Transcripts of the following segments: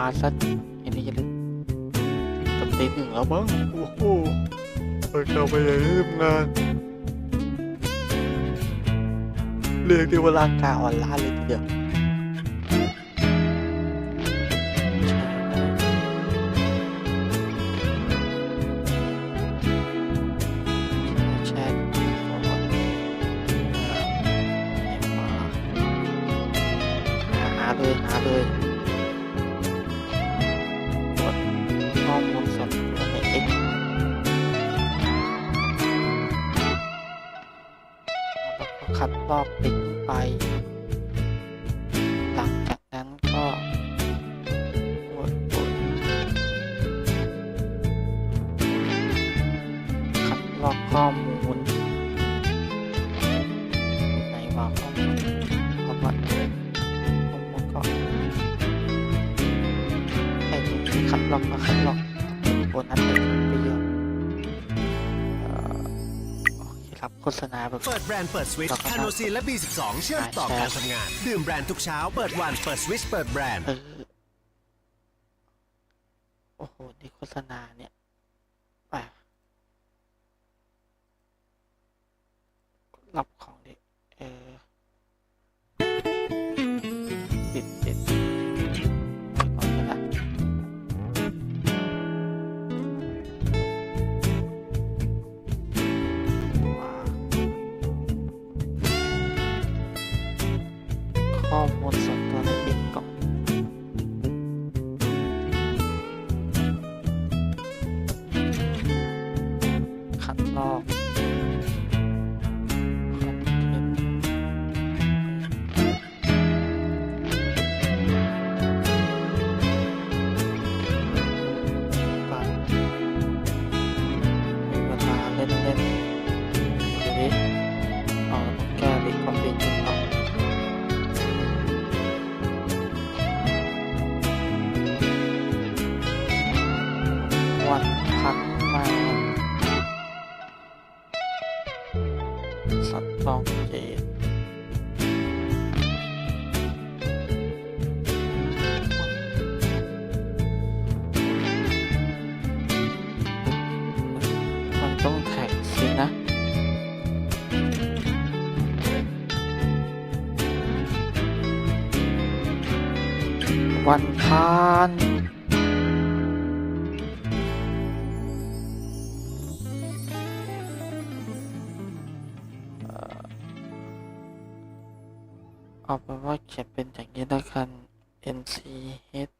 มาสักอันนี้จะลึกตตีหนึ่งแล้วมั้งโอ้โหไปเข้าไปเลยทำงานเรียกได้ว่าร่างกายอ่อนล้าเลยทีเดียว ก็คัดลอกลิงไปาแบบ เปิดแบรนด์เปิดสวิตช์คาโนซีนและ B12 เชื่อมต่อการทำงาน ดื่มแบรนด์ทุกเช้า เปิดวัน เปิดสวิตช์เปิดแบรนด์ เออ โอ้โห นี่โฆษณาเนี่ยไปรับของ เป็นว่าเขียนเป็นอย่างนี้แล้วกัน NC H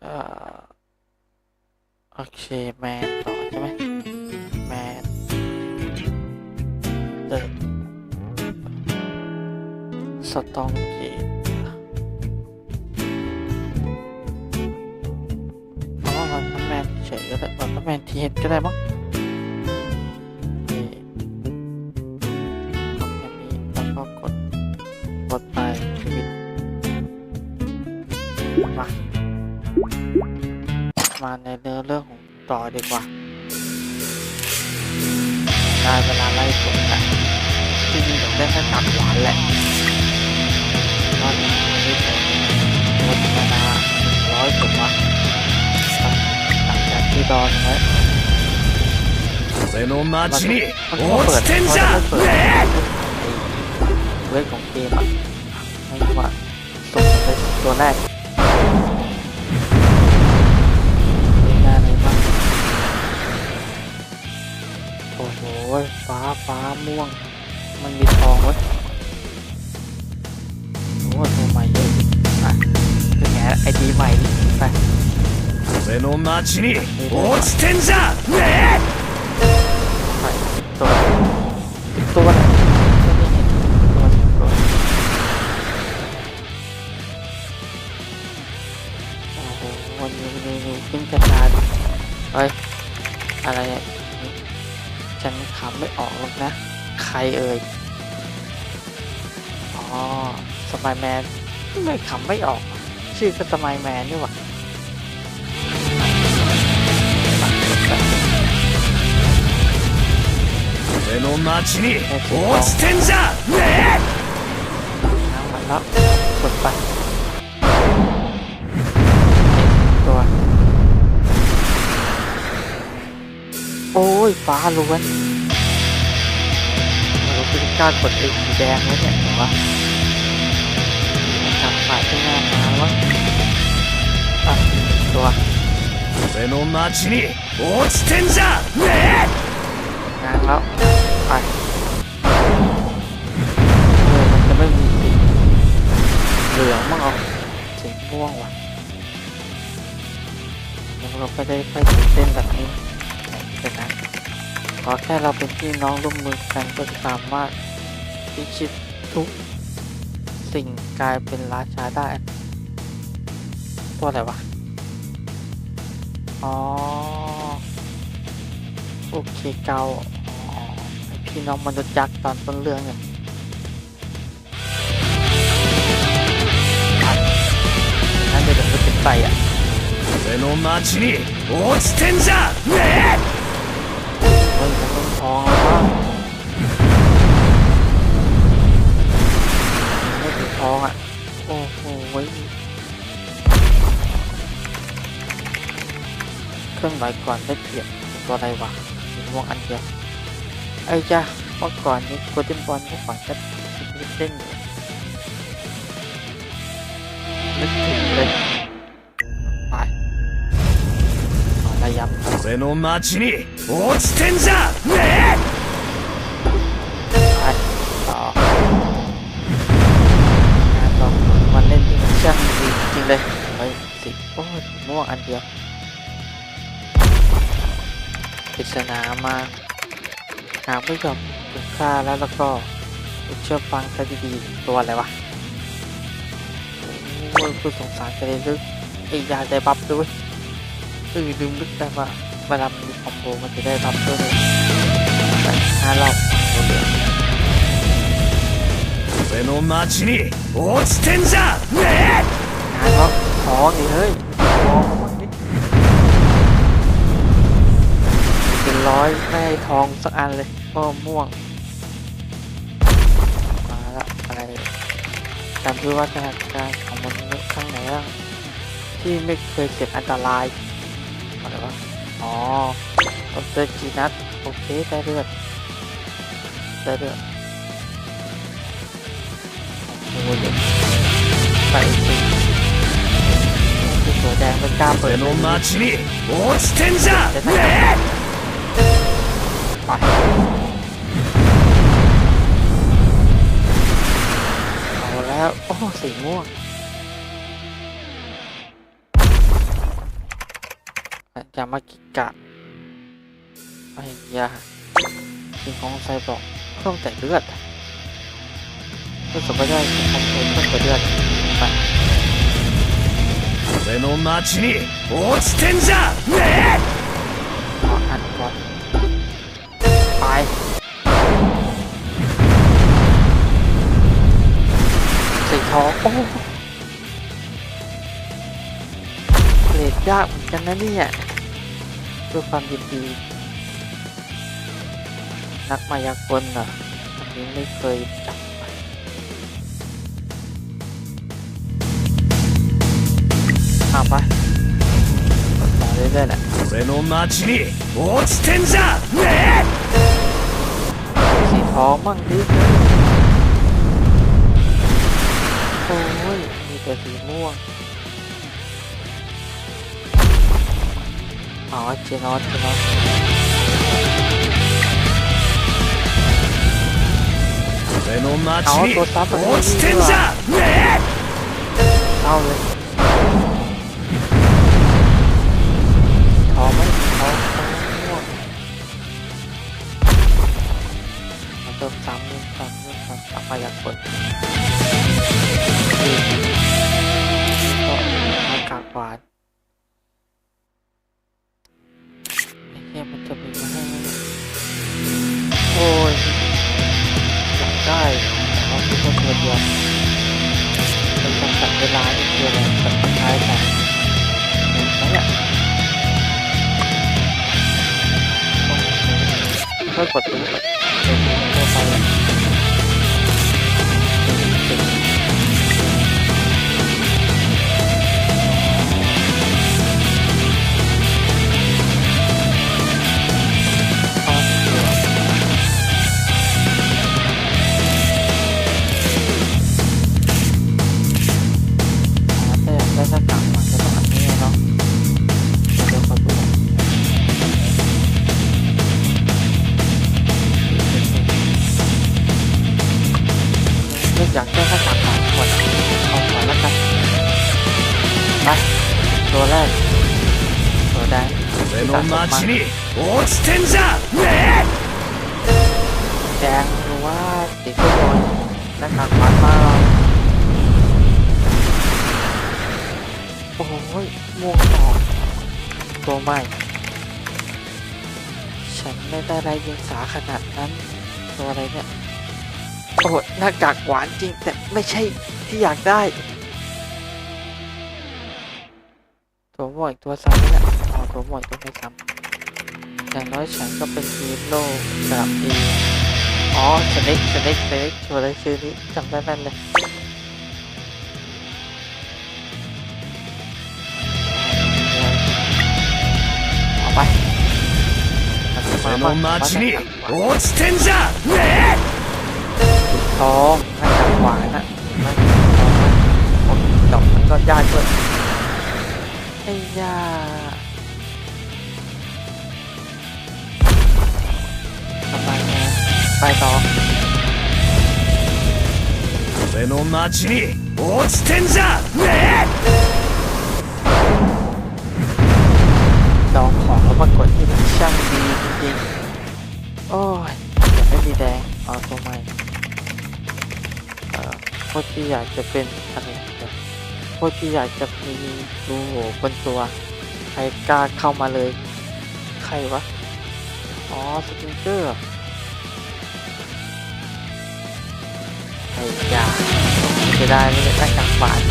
เอ่อโอเคแมนต่อใช่ไหมแมนเดอะสตองเกตเอาว่าวันแมนเฉยก็ได้วันแมนทีเฮดก็ได้มั้ง ได้เวลาไล่สดแล้วที่จริงผมได้แค่ตัดหวานแหละตอนนี้ไม่ผลลดมานาร้อยผมว่าหลังจากที่ดอนไว้ 風の街に มันก็ 落 เปิ ち ด てんじゃ มันก็ ん เปิดเรื่องของเกมอะไม่รู้ว่าส่งไปตัวแรก อ้โหฟ้าฟ้าม่วง มันมีทองเว้ยโอ้โหตัวใหม่เยอะอ่ะเป็นไงไอดีใหม่นี่ไป 風の街に落ちてんじゃんね ไปตัวตัวไหนไม่เห็นตัวตัวโอ้โหวันนี้วันนี้ขึ้นกระดานเฮ้ย อะไรเนี่ย ฉันขำไม่ออกหรอกนะ ใครเอ่ย อ๋อสมัยแมนไม่ขำไม่ออก ชื่อก็สมัยแมนนี่หว่า 俺の町に落ちてんじゃね น้ โอ้ย ฟ้าล้วนเราคือการกดไอ้สีแดงไว้เนี่ยเห็นปะจับฝ่ายที่หน้ามาวะอ่ะตัว え俺の町に落ちてんじゃね ง้างแล้ว ไปเออมันจะไม่มีสีเหลืองมั้งเหรอสีม่วงว่ะแล้วเราก็ได้ไปถึงเส้นแบบนี้เป็นนะ ขอแค่เราเป็นพี่น้องร่วมมือกันก็สามารถพิชิตทุกสิ่งกลายเป็นราชาได้ ตัวอะไรวะ อ๋อ โอเคเกาอ๋อไอ้พี่น้องมนุษย์ยักษ์ตอนต้นเรื่องเนี่ยนั่นเดี๋ยวจะเป็นไปอ่ะ 俺の町に落ちてんじゃね เฮ้ยมันต้อง ทองแล้วมั้งไม่ถึงทองอะ โอ้โหเว้เครื่องหมายก่อนได้เปรียบตัวอะไรวะสีม่วงอันเดียวไอ้จ้าเมื่อก่อนนี้โกลเด้นบอลเมื่อก่อนจะเล่น 俺の町に落ちてんじゃね ไปต่องานต่อมันเล่นที่มันช่างดีจริงเลยเฮ้ยสีโอ้ยสีม่วงอันเดียวปริศนามาหาไม่ยอมถึงค่าแล้วแล้วก็เชื่อฟังซะดีๆตัวอะไรวะโอ้ยผู้สงสารจะได้ลึกไอ้ยาได้บัฟด้วยเออลืมลึกได้ว่า เวลามันมีคอมโบมันจะได้บัฟด้วยเลยแต่ห้ารอบเหลือ 俺の町に落ちてんじゃね งานเขาทองดิเฮ้ยทองมาบ้างดิเป็นร้อยไม่ให้ทองสักอันเลยก็ม่วง มาแล้วอะไรการพิวัฒนาการของมนุษย์ข้างไหนบ้างที่ไม่เคยเกิดอันตรายอะไรวะ โอเคกี่นัด โอเคได้เลือดได้เลือดโอ้โหใส่สิที่ตัวแดงเป็นกล้าเปิดเลยเอาแล้ว โอ้สีม่วง ยามากิกะไอ้ยากินของไซบอกเพิ่มแต่เลือดรู้สึกว่าได้ของเพิ่มแต่เลือดไป 俺の町に落ちてんじゃね ขออันก่อนไปสีทองโอ้เลดยากเหมือนกันนะเนี่ย ด้วยความยินดี นักมายากลน่ะอันนี้ไม่เคยจับไปเอาไปกดต่อเรื่อยๆแหละ 俺の町に落ちてんじゃね สีทองมั่งดิโอ้ย มีแต่สีม่วง อ๋อ เจนอสเจนอส 俺の町あに音サブ落ちてんじゃね เอาเลยทองไหมทองทองม่วงมาเติมซ้ำเติมซ้ำเติมซ้ำซ้ำมาอยากกด ตัวแรกตัวแดง 俺の町に落ちてんじゃね แดงหรือว่าสีข้างบนหน้ากากหวานมากโอ้ยม่วงต่อตัวใหม่ ฉันไม่ได้ไรเดียงสาขนาดนั้น ตัวอะไรเนี่ย โอ้ยหน้ากากหวานจริง แต่ไม่ใช่ที่อยากได้ ตัวม่วงอีกตัวซ้ำเนี่ยอ๋อตัวม่วงอีกตัวไม่ซ้ำอย่างน้อยฉันก็เป็นฮีโร่แบบดีอ๋อสเน็กสเน็กสเน็กตัวอะไรชื่อนี้จำได้แม่นเลยเอาไป 俺の町に落ちてんじゃね ทองหน้ากากหวานนะหน้ากากทองนะโอ้ยดอกมันก็ยากด้วยไ อ้ยาทำไมนะไปต่อ 俺の町に落ちてんじゃね ดองของแล้วปรากฏที่มันช่างดีจริงๆ โอ้ยแต่ไม่มีแดงเอาตัวใหม่เอ่อโคตรที่อยากจะเป็นอะไรเดี๋ย วโคตรที่อยากจะมีรูโหว่บนตัว ใครกล้าเข้ามาเลย ใครวะ อ๋อสติงเกอร์ไอ้ยาจะได้ไม่ได้หน้ากากหวาน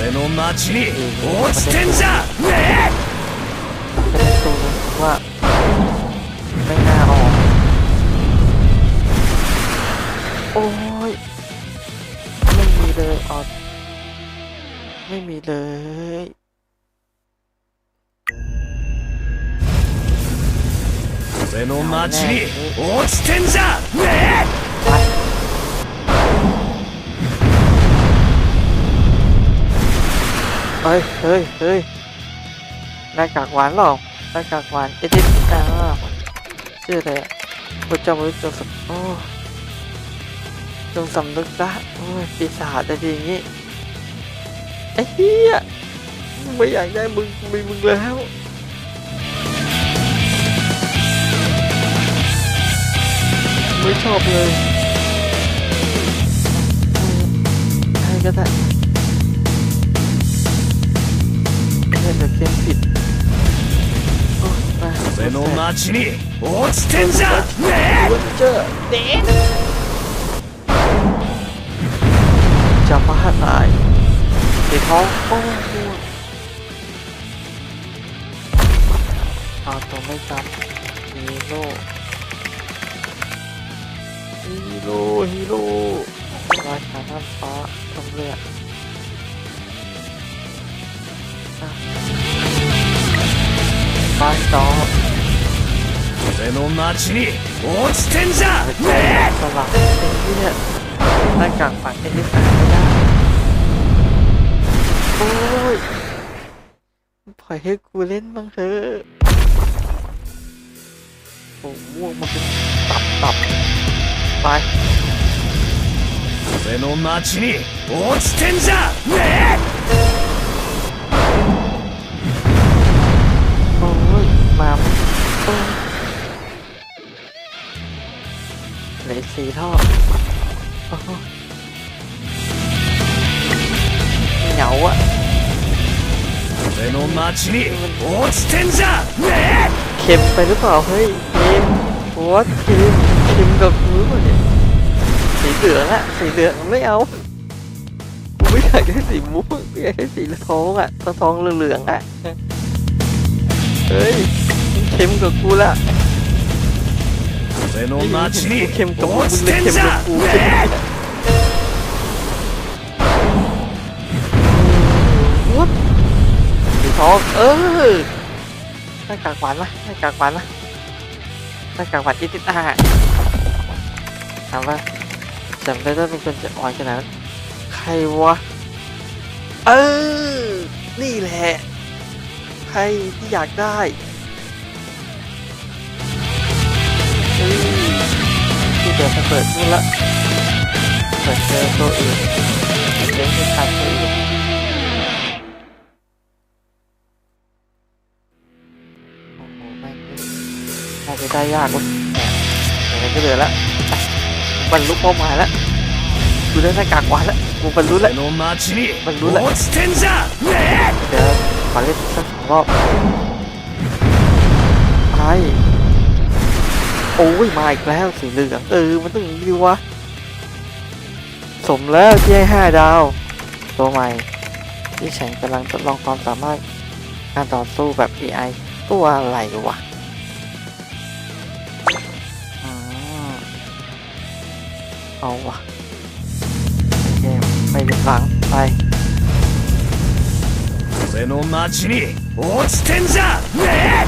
俺の町に落ちてんじゃね จะได้ตัวรู้สึกว่า ไม่น่าออก โอ้ ไม่มีเลย 俺の町に落ちてんじゃね เฮ้ย เฮ้ย เฮ้ยหน้ากากหวานหรอหน้ากากหวาน เอดิสอ่าชื่ออะไรอ่ะพระเจ้ามนุษย์จงสำโอ้จงสำนึกซะโอ้ยปีศาจจะดีอย่างงี้ ไอ้เหี้ยไม่อยากได้มึงมีมึงแล้วไม่ชอบเลยให้ก็ได้เล่นแบบเกมผิดโอ้ยไป 俺の町に落ちてんじゃね วันเจอร์เดนจะมาหาต ายสีทองโอ้โหเอาตัวไม่จำฮีโร่ฮีโร่ฮีโร่ราชาน้ำฟ้าตำเลือดอ่ะไปต่อ 俺の町に落ちてんじゃ แม่ ね สลับไอ้เนี่ยหน้ากากฝังเอ็นดิสานไม่ได้ โอ้ ย ปล่อยให้กูเล่นบ้างเถอะโอ้ม่วงมันเป็นตับตับไป 俺の町に落ちてんじゃね โอ้ย มาโอ้ยเหลืออกสี่ท่อโอ้โ 俺の町に落ちてんじゃね เค็มไปหรือเปล่า เฮ้ยเค็มโอ้เค็มเค็มกับมือเนี่ยสีเหลืองอะสีเหลืองไม่เอากูไม่อยากได้สีม่วงไม่อยากได้สีทองอะทองเหลืองๆอะเฮ้ยมันเค็มกับกูละ 俺の町に เข้มกับมึ 落 ง ち เลย てん เข้ม じ กับ ゃ กูเ องเออหน้ากากหวานนะหน้ากากหวานนะหน้ากากหวานอิติตาถามว่าจำได้ว่าเป็นคนจะอ่อนขนาดนั้นใครวะ เออ นี่แหละ ใครที่อยากได้เฮ้ยที่เดี๋ยวจะเปิดนู่นละเปิดเจอตัวอื่นเล่นไม่ทันตัวอื่น ได้ยากวะอยงนั้ก็เหลือละบรรลุเป้าหมายแล้วกูได้หน้กากวานละกูบรรลุละบรรลุแล้วเดี๋ยวขอเล่นสักอรอบไอ้โอ้ยมาอีกแล้วสีเหลืองเออมันต้องอย่างนี้ดิวะสมแล้วที่ให้ห้ดาว ตัวใหม่ ที่ฉันกำลังทดลองความสามารถการต่อสู้แบบ AI ตัวอะไรวะ เอาวะโอเคไปเป็นหลังไป 俺の町に落ちてんじゃね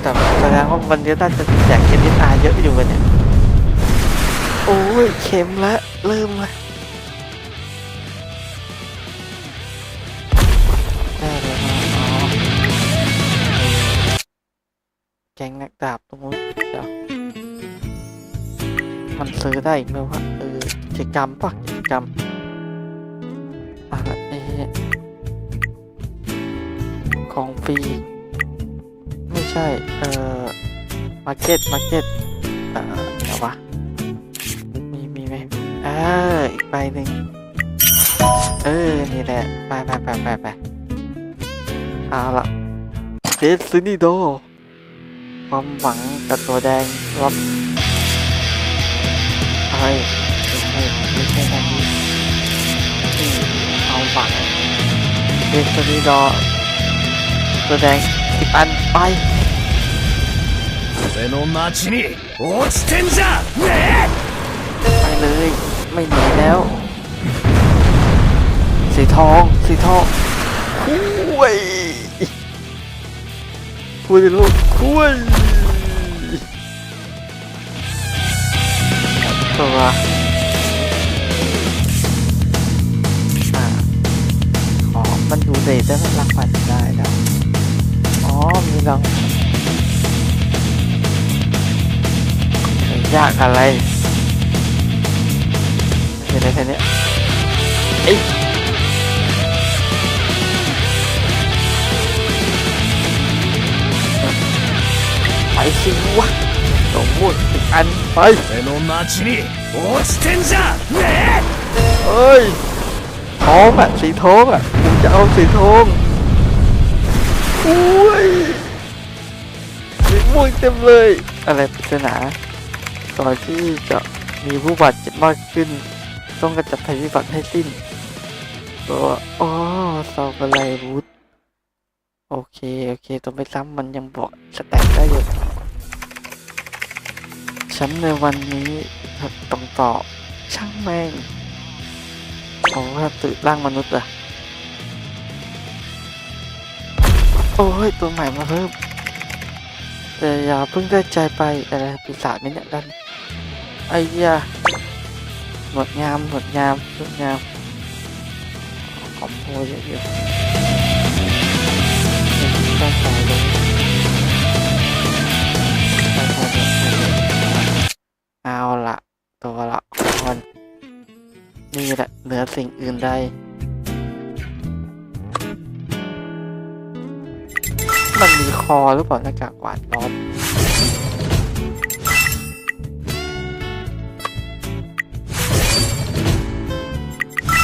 แต่แสดงว่าวันนี้น่าจะแจก NSR เยอะอยู่กันเนี่ย โอ้ย เข็มละเริ่มละได้เลยมาอ๋อแกงนักดาบตรงนู้นเดี๋ยว มันซื้อได้อีกไหมวะเออกิจกรรมปะกิจกรรมอะเอ๊ะของฟรีไม่ใช่ เอ่อมาร์เก็ตมาร์เก็ตเอ่อเดี๋ยววะมีมีไหมเอออีกใบหนึ่งเออ นี่แหละ ไปไปไปไปไปเอาละเดซินิโดความหวังกับตัวแดงรับ อะไรไม่ใช่ไม่ใช่แบบนี้นี่เอาหวังเดซินิโด ตัวแดงสิบอันไป 俺の町に落ちてんじゃね ไปเลย ไม่หนีแล้ว สีทอง สีทองคุยคุยดิลูกคุย ตัวอ๋อมันดูเดทได้มันรังมันได้แล้วอ๋อ มีรังยากอะไรเห็นอะไรแค่เนี้ยเอ้ยไปสิวะสมมุติ อีกอันไป 俺の町に落ちてんじゃね เอ้ยทองอ่ะ สีทองอ่ะกูจะเอาสีทองอุ้ยสีม่วงเต็มเลย อะไรปริศนาก่อนที่จะมีผู้บาดเจ็บมากขึ้น ต้องกระจัดภัยพิบัติให้สิ้นตัวอ๋อซอกอะไรวูดโอเค โอเค ตัวไม่ซ้ำมันยังบอกสแต็กได้อยู่ ฉันในวันนี้ต้องต่อช่างแม่งโอ้ถ้าตื่นร่างมนุษย์อะโอ้ย ตัวใหม่มาเพิ่ม แต่อย่าเพิ่งได้ใจไปอะไรปีศาจนี่เนี่ยดันไอ้ยาหนวดงามหนวดงามหนวดงามขอมโพเยอะๆต้องใส่เลย เอาละตัวละคนนี่แหละเหนือสิ่งอื่นใดมันมีคอหรือเปล่าหน้ากากหวานร้อน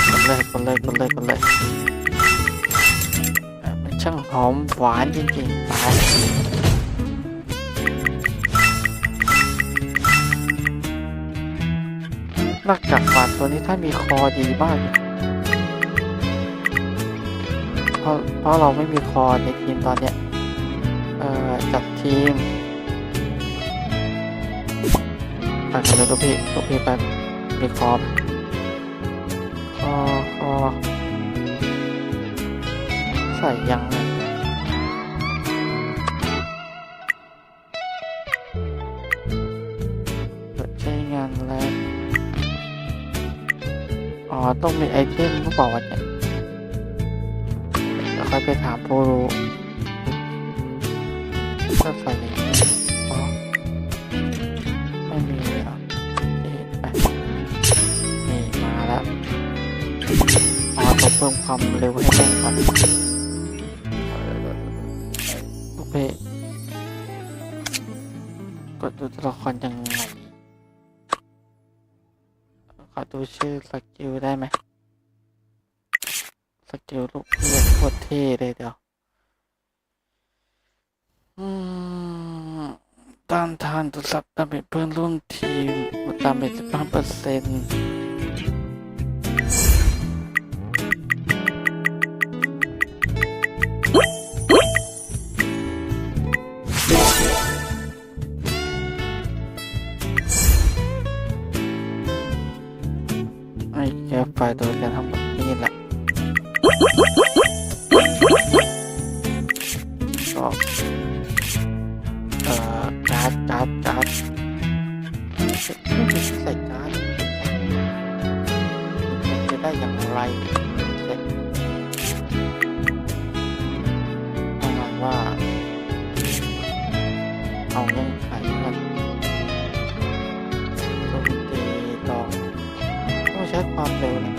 กดเลยกดเลยกดเลยกดเลยมันช่างหอมหวานจริงๆไป น้ากากหวานตัวนี้ถ้ามีคอดีมากเพราะเพราะเราไม่มีคอในทีมตอนเนี้ยเอ่อจัดทีมไปกันเลยลูกพี่ลูกพี่ไปมีคอมคอคอใส่ยังไง อ๋อต้องมีไอเทมหรือเปล่าวะเนี่ยเดี๋ยวค่อยไปถามผู้รู้ก็ใส่อย่างนี้อ๋อไม่มีเลยอะนี่นี่มาแล้วอ๋อต้องเพิ่มความเร็วให้แม่งก่อนโอเคกดดูตัวละครยังไง ดูชื่อสกิลได้ไหมสกิลลูกเลือดโคตรเท่เลยเดี๋ยวต้านทานตุสับดาเมจเพื่อนร่วมทีมดาเมจสิบห้าเปอร์เซ็นต์ ต้องใช้ความเร็ว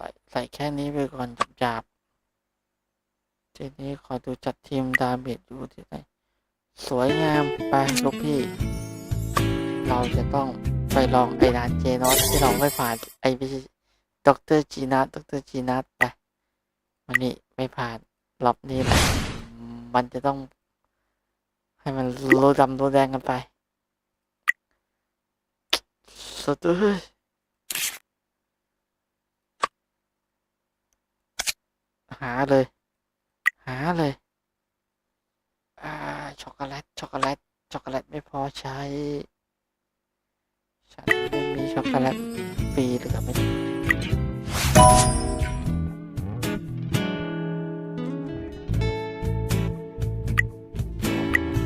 ส่ใส่แค่นี้ไปก่อนหยาบๆทีนี้ขอดูจัดทีมดาเมจอยู่ที่ไหนสวยงามไปลูกพี่ เราจะต้องไปลองไอ้ร้านเจนอสที่เราไม่ผ่านไอ้ไม่ด็อกเตอร์จีนัสด็อกเตอร์จีนัสไปวันนี้ไม่ผ่านรอบนี้แหละมันจะต้อง ให้มันรู้ดำรู้แดงกันไปสุดเลย หาเลย หาเลย อ่า ช็อกโกแลต ช็อกโกแลต ช็อกโกแลตไม่พอใช้ ฉันไม่มีช็อกโกแลตฟรีเหลือไม่ได้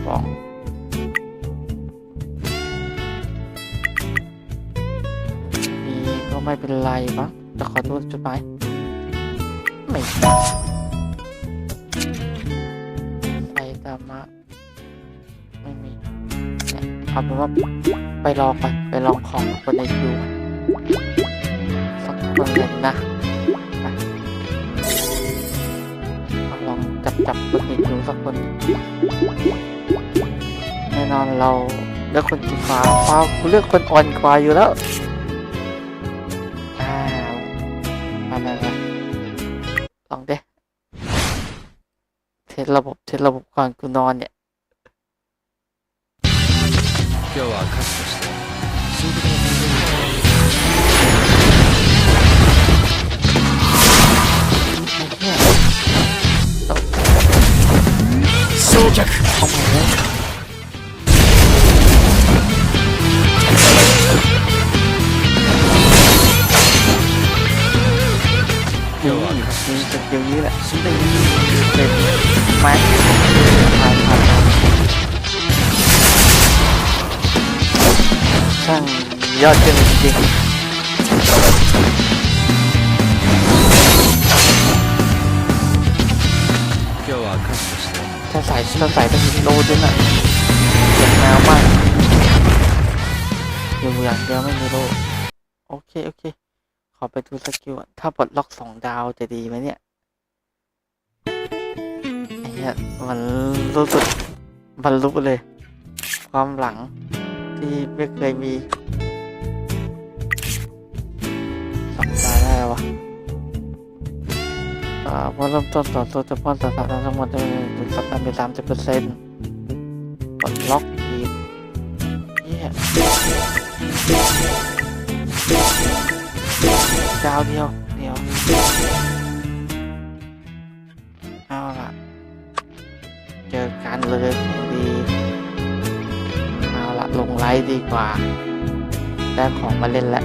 ฟองมีก็ไม่เป็นไรมั้งแต่ขอดูจุดหมาย ไม่ไซตามะไม่มีเนี่ยเอาเป็นว่าไปลองไปไปลองของคนในคิวสักคนหนึ่งนะลองจับจับคนในคิวสักคน แน่นอนเราเลือกคนสีฟ้าฟ้าเลือกคนอ่อนกว่าอยู่แล้ว เทสระบบเทสระบบก่อนกูนอนเนี่ย 今日は勝つとして ยอดขึ้นจริงถ้าใส่ยถ้าส่ต้องโลด้วยนะเจ็บแมวมากอยู่อย่างเดียวไม่มีโลโอเค โอเค ขอไปดูสกิล ถ้าปลดล็อกสองดาวจะดีไหมเนี่ยไอ้เนี่ยมันรู้สึกบรรลุเลย ความหลังที่ไม่เคยมี องวได้แล้วะอ่าพอเริ่มต้นต่อสู้จะป้อนสถานะทั้งหมดได้ถึงสัปดาห์ไปสามสิบเปอร์เซ็นต์ปลดล็อกทีมเหี้ยดาวเดียวเดียวเอาละเจอกันเลยดีเอาละลงไลฟ์ดีกว่าได้ของมาเล่นแล้ว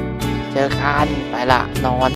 เจอกันไปละนอน